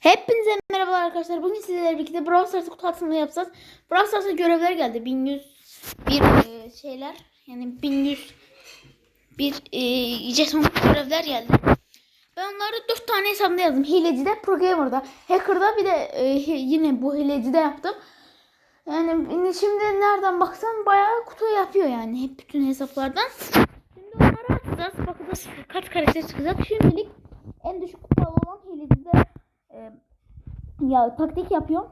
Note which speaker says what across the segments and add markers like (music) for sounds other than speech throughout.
Speaker 1: Hepinize merhaba arkadaşlar. Bugün sizlerle birlikte Brawl Stars kutu atımını yapacağız. Brawl Stars'a görevler geldi. 1100 bir e, şeyler. Yani 1100 bir e, jeton görevler geldi. Ben onları 4 tane hesabımda yazdım. Hilecide, Programmer'da, Hacker'da bir de e, yine bu hilecide yaptım. Yani şimdi nereden baksan bayağı kutu yapıyor yani. Hep bütün hesaplardan. Şimdi onları atacağız. Bakacağız kaç karakter çıkacak. Şimdilik en düşük kupalı olan hilecide ya taktik yapıyorum.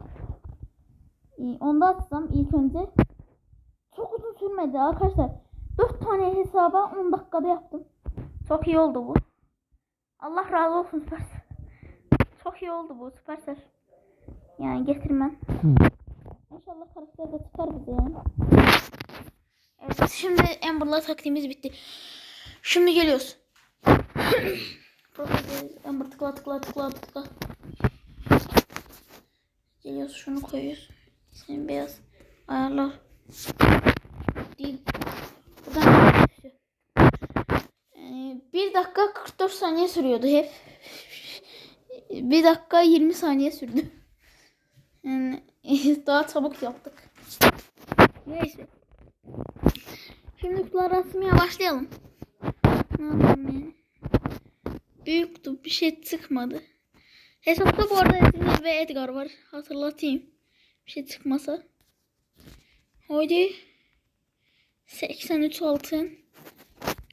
Speaker 1: E, onu da atsam ilk önce. Çok uzun sürmedi arkadaşlar. 4 tane hesaba 10 dakikada yaptım. Çok iyi oldu bu. Allah razı olsun Süpersel. Çok iyi oldu bu Süpersel. Yani getirmem. İnşallah karakter de çıkar bize yani. Evet şimdi Amber'la taktiğimiz bitti. Şimdi geliyoruz. (coughs) Amber tıkla tıkla tıkla tıkla. Geliyoruz şunu koyuyoruz. Senin beyaz ayarlar. Değil. Buradan. Yani 1 dakika 44 saniye sürüyordu hep. 1 dakika 20 saniye sürdü. Yani (laughs) daha çabuk yaptık. Neyse. Şimdi kutuları atmaya başlayalım. Ne yapalım yani? Büyüktü bir şey çıkmadı. Hesapta bu arada Edgar ve Edgar var. Hatırlatayım. Bir şey çıkmasa. Haydi. 83 altın.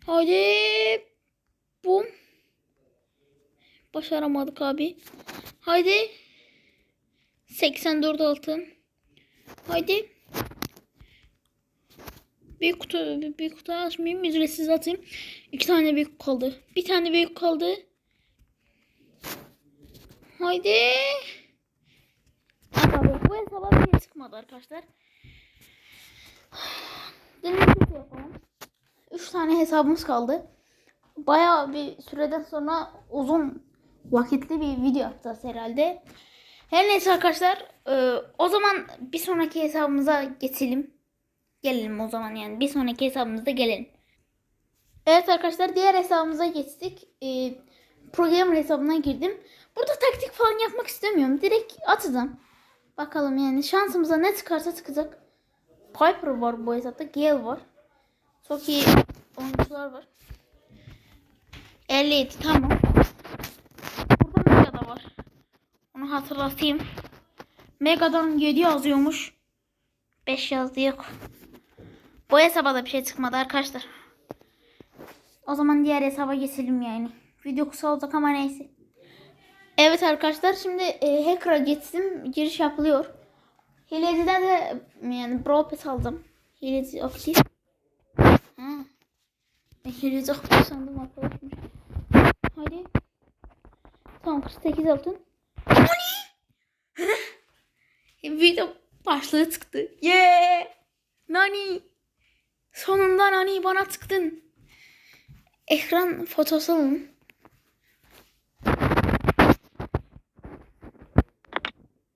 Speaker 1: Haydi. Bum. Başaramadık abi. Haydi. 84 altın. Haydi. Büyük kutu, büyük kutu açmayayım. Ücretsiz atayım. İki tane büyük kaldı. Bir tane büyük kaldı. Haydi. Abi bu hesaba bir çıkmadı arkadaşlar. Kutu yapalım. Üç tane hesabımız kaldı. Bayağı bir süreden sonra uzun vakitli bir video yapacağız herhalde. Her neyse arkadaşlar e, o zaman bir sonraki hesabımıza geçelim. Gelelim o zaman yani bir sonraki hesabımızda gelelim. Evet arkadaşlar diğer hesabımıza geçtik. E, programmer hesabına girdim. Burada taktik falan yapmak istemiyorum. Direkt atacağım. Bakalım yani şansımıza ne çıkarsa çıkacak. Piper var bu hesapta. Gale var. Çok iyi oyuncular var. 57 tamam. Burada Mega da var. Onu hatırlatayım. Mega'dan 7 yazıyormuş. 5 yazdı yok. Bu hesaba da bir şey çıkmadı arkadaşlar. O zaman diğer hesaba geçelim yani. Video kısa olacak ama neyse. Evet arkadaşlar şimdi e, hacker'a geçtim. Giriş yapılıyor. Hileciden de yani Brawl Pass aldım. Hileci aktif. Ha. Hileci aktif sandım arkadaşlar. Hadi. Tamam 48 altın. O ne? (laughs) Video başlığı çıktı. Yeah. Nani. Sonunda Nani bana çıktın. Ekran fotosu alın.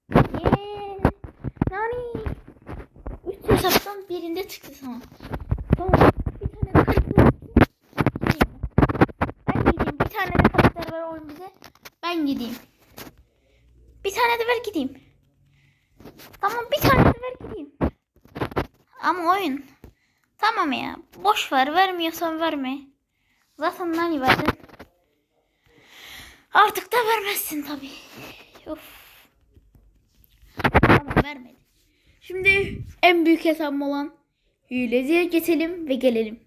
Speaker 1: Yeah. Nani. Üç hesaptan birinde çıktı sana. Tamam. Bir tane de. Ben gideyim. Bir tane de karakter ver oyun bize. Ben gideyim. Bir tane de ver gideyim. Tamam bir tane de ver gideyim. Ama oyun. Tamam ya. Boş ver. Vermiyorsan verme. Zaten nani verdin. Artık da vermezsin tabii. Of. Tamam vermedi. Şimdi en büyük hesabım olan hileciye geçelim ve gelelim.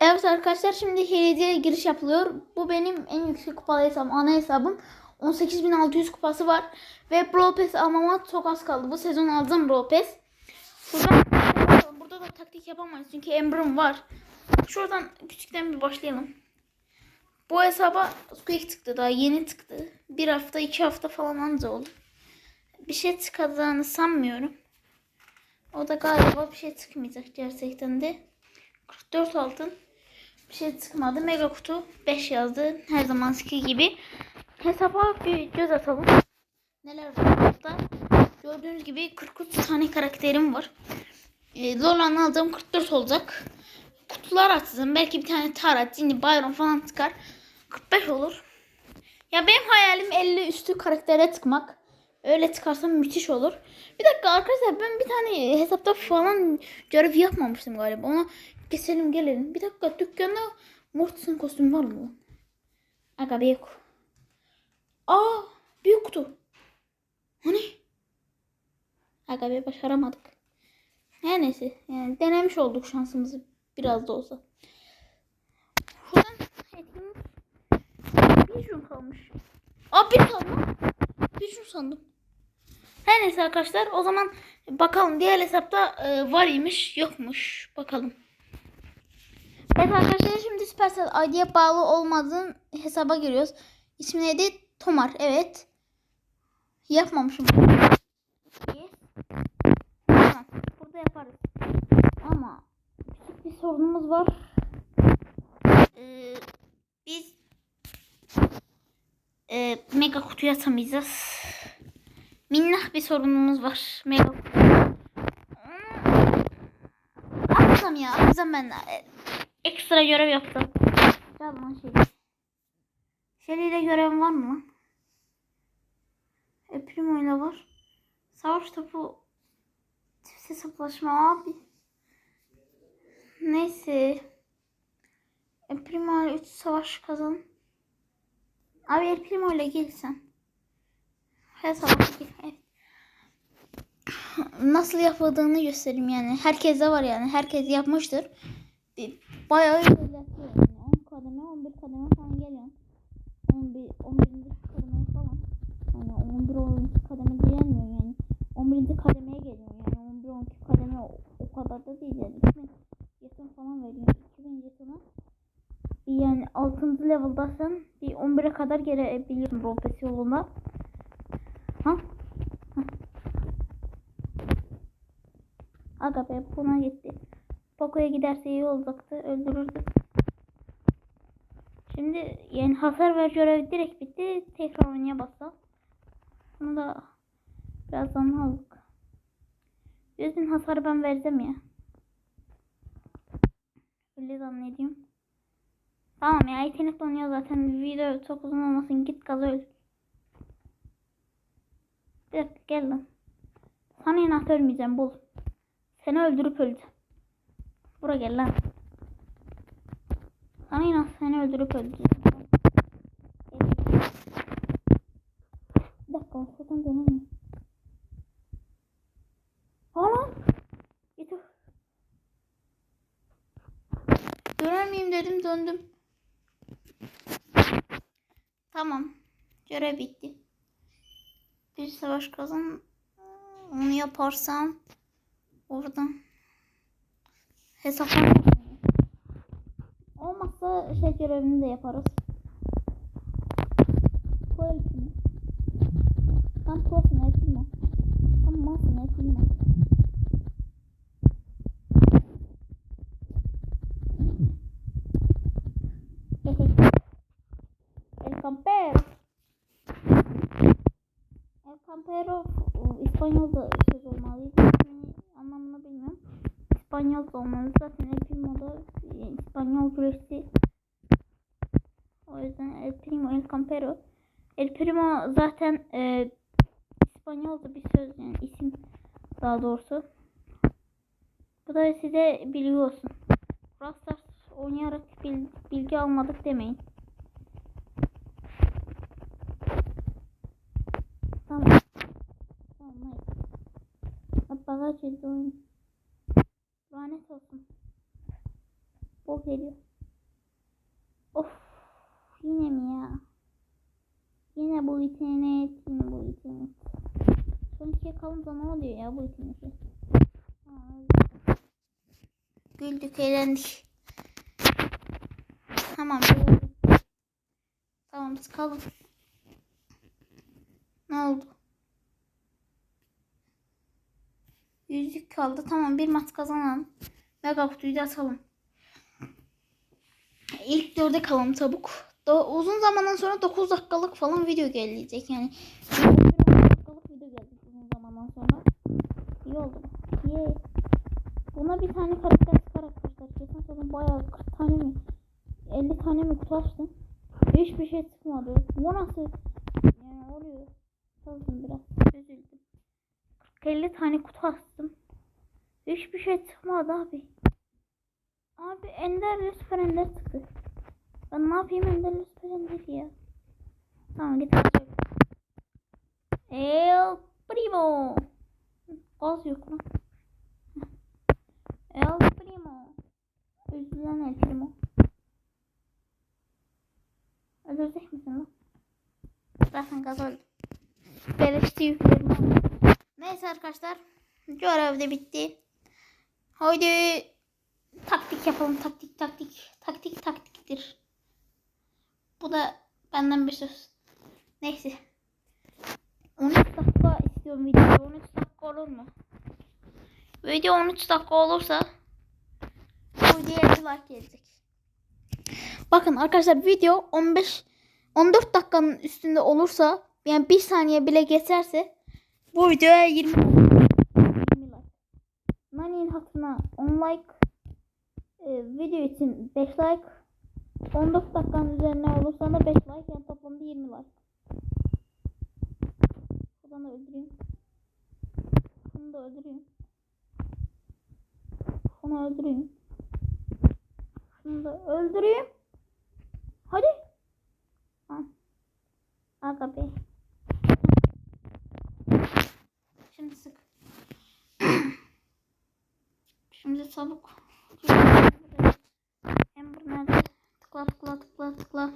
Speaker 1: Evet arkadaşlar şimdi hileciye giriş yapılıyor. Bu benim en yüksek kupalı hesabım. Ana hesabım. 18.600 kupası var. Ve Brawl Pass almama çok az kaldı. Bu sezon alacağım Brawl Pass. Şuradan, burada da taktik yapamayız. Çünkü Ember'ım var. Şuradan küçükten bir başlayalım. Bu hesaba Squeak çıktı daha yeni çıktı. Bir hafta iki hafta falan anca oldu. Bir şey çıkacağını sanmıyorum. O da galiba bir şey çıkmayacak gerçekten de. 44 altın. Bir şey çıkmadı. Mega kutu 5 yazdı. Her zamanki gibi. Hesaba bir göz atalım. Neler var burada? Gördüğünüz gibi 43 tane karakterim var. E, Lola'nın aldığım 44 olacak. Kutular açacağım. Belki bir tane Tara, Cini, Byron falan çıkar. 45 olur. Ya benim hayalim 50 üstü karaktere tıkmak. Öyle tıkarsam müthiş olur. Bir dakika arkadaşlar ben bir tane hesapta falan görev yapmamıştım galiba. Ona keselim gelelim. Bir dakika dükkanda Mortis'in kostümü var mı? Aga bir yok. Aa büyük kutu. Hani? Aga bir başaramadık. Her neyse yani denemiş olduk şansımızı biraz da olsa. Şuradan etkinlik bir gün kalmış. Aa bir kaldı. Bir gün sandım. Her neyse arkadaşlar o zaman bakalım diğer hesapta e, var imiş yokmuş bakalım. Evet arkadaşlar şimdi Supercell ID'ye bağlı olmadığın hesaba giriyoruz. İsmi neydi? Tomar evet. Yapmamışım. Tamam. Burada yaparız. Ama küçük bir sorunumuz var. Ee, biz e, mega kutuya atamayacağız. Minnak bir sorunumuz var. Kutu. Atacağım ya. Atacağım ben. E, Ekstra görev yaptım. Gel lan şey. Şeliyle görevim var mı? E, Primo ile var. Savaş topu Tips hesaplaşma abi. Neyse. El Primo ile 3 savaş kazan. Abi El Primo ile gel Hesap gel. Evet. Nasıl yapıldığını göstereyim yani. Herkeste var yani. Herkes yapmıştır. Bayağı ilerliyor yani. 10 kademe 11 kademe falan geliyor. 11 11. kademe falan. Yani 11 12 kademe gelmiyor yani. 11. kademeye geliyor yani 11 12 kademe o, o kadar da değil yani. 2000 jeton falan veriyor. 2000 jetona bir yani 6. level'dasan bir 11'e kadar gelebiliyorsun Robes yoluna. Ha? Ha. Aga be buna gitti. Poco'ya giderse iyi olacaktı. Öldürürdük. Şimdi yani hasar ver görevi direkt bitti. Tekrar oynaya basalım. Bunu da birazdan aldık. 100 bin hasarı ben vereceğim ya. Öyle zannediyorum. Tamam ya internet oynuyor zaten. Video çok uzun olmasın. Git gaza öl. Bir dakika gel lan. Sana inat ölmeyeceğim bul. Seni öldürüp öleceğim. Bura gel lan. İnat seni öldürüp öleceğim. Bir dakika şuradan dönemiyorum. Hala. Getir. Dönemeyeyim dedim döndüm. Tamam. Görev bitti. Bir savaş kazan. Onu yaparsam oradan hesaplama. Olmazsa şey görevini de yaparız. Bu elfini. Tam prosun elfini. Tam masın elfini. El campero. El campero o, İspanyolca söz olmalıydı. Yani anlamını bilmiyorum. İspanyolca olmalı. Zaten El Primo'da e, İspanyol güreşçi. O yüzden El Primo, El Campero. El Primo zaten e, İspanyolca bir söz yani isim daha doğrusu. Bu da size bilgi olsun. Brawl Stars oynayarak bil- bilgi almadık demeyin. Tamam. Tamam bagaj çizdi oyun. Lanet olsun. Bol geliyor. Of. Yine mi ya? Yine bu internet. Yine bu internet. Son ikiye kalınca ne oluyor ya bu öyle. Güldük eğlendik. Tamam. Tamam sıkalım. Ne oldu? Yüzük kaldı. Tamam bir mat kazanalım. Mega kutuyu da atalım. İlk dörde kalalım çabuk. Do- uzun zamandan sonra 9 dakikalık falan video gelecek. Yani 11 dakikalık video gelecek uzun zamandan sonra. İyi oldu. Ye. Buna bir tane karakter çıkar arkadaşlar. Geçen sezon bayağı 40 tane mi 50 tane mi kutu açtım. Hiçbir şey çıkmadı. Bu nasıl? Yani oluyor. Sazdım biraz. Üzüldüm. 50 tane kutu astım. Hiçbir şey çıkmadı abi. Abi Ender süper Ender çıktı. Ben ne yapayım Ender Ender ya. Tamam git. El Primo. Gaz yok lan. El Primo. Üzülen El Primo. Öldürecek misin lan? Zaten gaz öldü. Beleşti yüklerim. Neyse arkadaşlar. Görev de bitti. Haydi taktik yapalım. Taktik taktik. Taktik taktiktir. Bu da benden bir söz. Neyse. 13 dakika istiyorum video. 13 dakika olur mu? Video 13 dakika olursa bu videoya 50 like gelecek. Bakın arkadaşlar video 15 14 dakikanın üstünde olursa yani bir saniye bile geçerse bu videoya 20 like. 20 like. Nani'nin hatırına 10 like e, video için 5 like 14 dakikanın üzerine olursa da 5 like yani toplamda 20 like. Buradan da öldüreyim. Bunu da öldüreyim. Bunu öldüreyim. Şunu da öldüreyim. Hadi. Ha. Aga be. Şimdi sık. Şimdi çabuk. Ember nerede? Tıkla tıkla tıkla tıkla.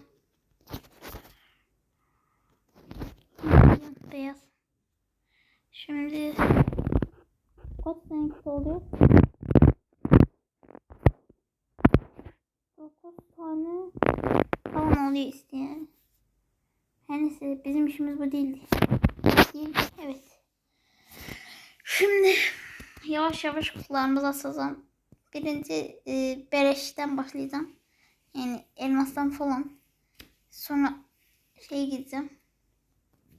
Speaker 1: Beyaz. Şimdi kaç kutu oluyor? 9 tane falan oluyor isteyen. Her neyse bizim işimiz bu değildi. Değil, evet. Şimdi yavaş yavaş kutularımızı asacağım. Birinci e, beleşten başlayacağım. Yani elmastan falan. Sonra şey gideceğim.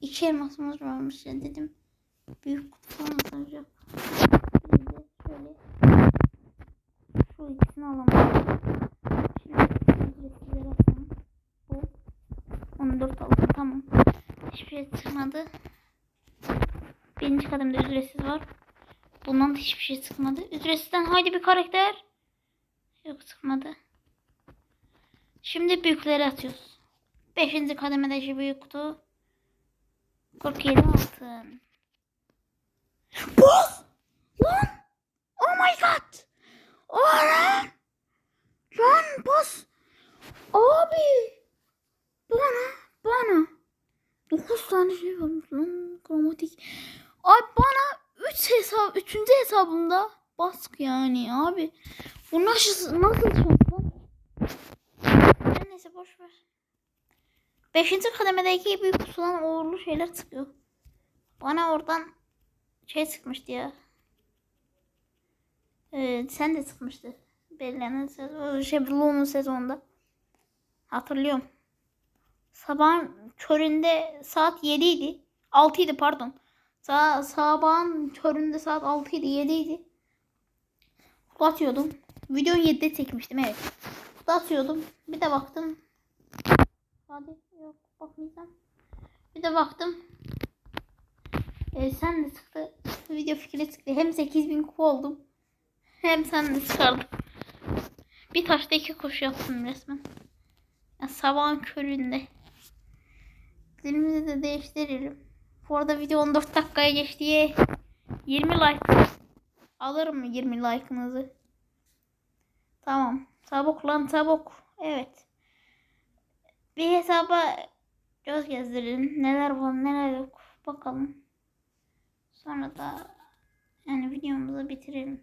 Speaker 1: İki elmasımız varmış ya dedim. Büyük kutu. Bir de şöyle. Şu ikisini alamadım. Şimdi ücretsizleri atalım. Bu 14 aldım tamam. Hiçbir şey çıkmadı. Birinci kademde ücretsiz var. Bundan da hiçbir şey çıkmadı. Ücretsizden haydi bir karakter. Yok çıkmadı. Şimdi büyükleri atıyoruz. Beşinci kademedeki büyük kutu. 47 altın. Boss! Lan! Oh my god! Oh lan! Lan boss! Abi! Bana, bana. 9 tane şey varmış lan kromatik. Abi bana 3 hesap, 3. hesabımda baskı yani abi. Bu nasıl nasıl? Her neyse boş ver. 5. kademedeki büyük kutudan uğurlu şeyler çıkıyor. Bana oradan şey çıkmıştı ya. Ee, sen de çıkmıştı. Belirlenen sezon, şey Blue'nun sezonunda. Hatırlıyorum. Sabahın köründe saat 7 idi. 6 idi pardon. Sa sabahın köründe saat 6 idi 7 idi. Atıyordum. Videoyu 7'de çekmiştim evet. Atıyordum. Bir de baktım. Hadi yok bakmayacağım. Bir de baktım. Ee, sen de çıktı. Video fikri çıktı. Hem 8000 kupa oldum. Hem sen de çıkardın. Bir taşta iki kuş yaptım resmen. Ya sabahın köründe. Dilimizi de değiştiririm. Bu arada video 14 dakikaya. Ye. 20 like. Alırım 20 like'ınızı. Tamam. Çabuk lan çabuk. Evet. Bir hesaba göz gezdirelim. Neler var neler yok. Bakalım. Sonra da yani videomuzu bitirelim.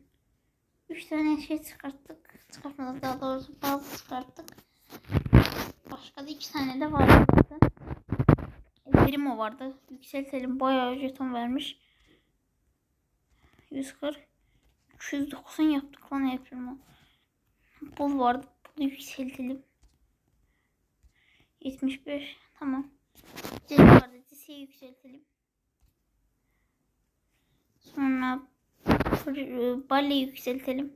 Speaker 1: 3 tane şey çıkarttık. Çıkartmadık daha doğrusu bazı çıkarttık. Başka da 2 tane de zaten. Primo vardı. Yükseltelim. Bayağı jeton vermiş. 140. 290 yaptık lan el Primo. Bul vardı. Bunu yükseltelim. 75. Tamam. Cesi vardı. Cesi'yi yükseltelim. Sonra Bali yükseltelim.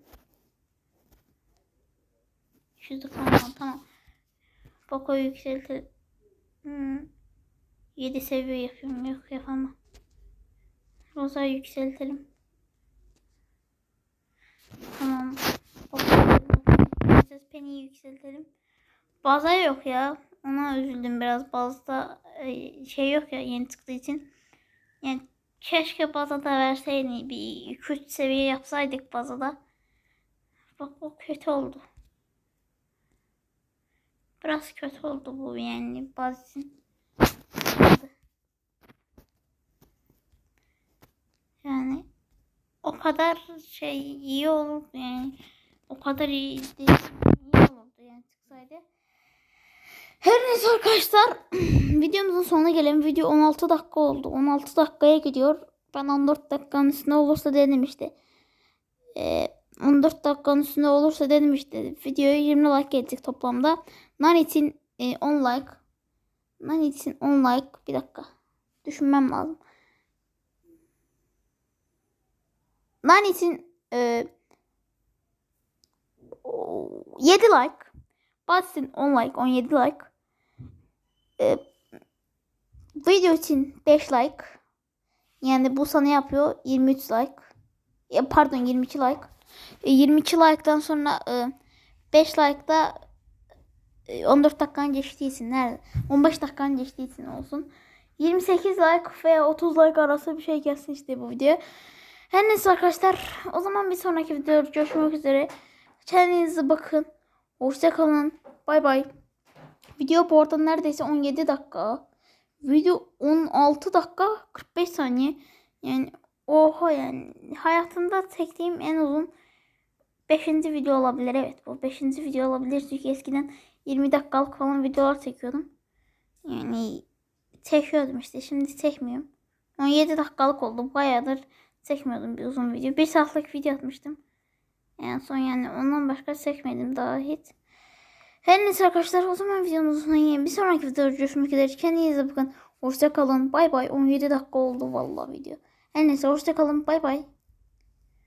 Speaker 1: 290 tamam. Poco yükseltir. Hmm. 7 seviye yapıyorum. Yok yapamam. Rosa yükseltelim. Tamam. Princess Penny'yi yükseltelim. Baza yok ya. Ona üzüldüm biraz. Bazda e, şey yok ya yeni çıktığı için. Yani keşke bazada verseydi. Bir 2-3 seviye yapsaydık bazada. Bak o kötü oldu. Biraz kötü oldu bu yani baz için. Yani o kadar şey iyi olur yani o kadar iyi değil, iyi olurdu yani çıksaydı. Her neyse arkadaşlar (clears throat) videomuzun sonuna gelelim. Video 16 dakika oldu. 16 dakikaya gidiyor. Ben 14 dakikanın üstünde olursa dedim işte. Ee, 14 dakikanın üstünde olursa dedim işte. Videoya 20 like gelecek toplamda. Nan için e, 10 like. Nan için 10 like. Bir dakika. Düşünmem lazım. Nan için e, o- 7 like. Batsın 10 like, 17 like. E, video için 5 like. Yani bu sana yapıyor 23 like. Ya pardon 22 like. E, 22 like'dan sonra e, 5 like'da e, 14 dakikan geçtiği için nerede? 15 dakikan geçtiği için olsun. 28 like veya 30 like arası bir şey gelsin işte bu video. Her neyse arkadaşlar o zaman bir sonraki videoda görüşmek üzere. Kendinize bakın. Hoşça kalın. Bay bay. Video bu arada neredeyse 17 dakika. Video 16 dakika 45 saniye. Yani oha yani hayatımda çektiğim en uzun 5. video olabilir. Evet bu 5. video olabilir. Çünkü eskiden 20 dakikalık falan videolar çekiyordum. Yani çekiyordum işte. Şimdi çekmiyorum. 17 dakikalık oldu. Bayağıdır çekmiyordum bir uzun video. Bir saatlik video atmıştım. En son yani ondan başka çekmedim daha hiç. Her neyse arkadaşlar o zaman videomuzun sonuna bir sonraki videoda görüşmek üzere. Kendinize bakın. Hoşça kalın. Bay bay. 17 dakika oldu vallahi video. Her neyse hoşça kalın. Bay bay.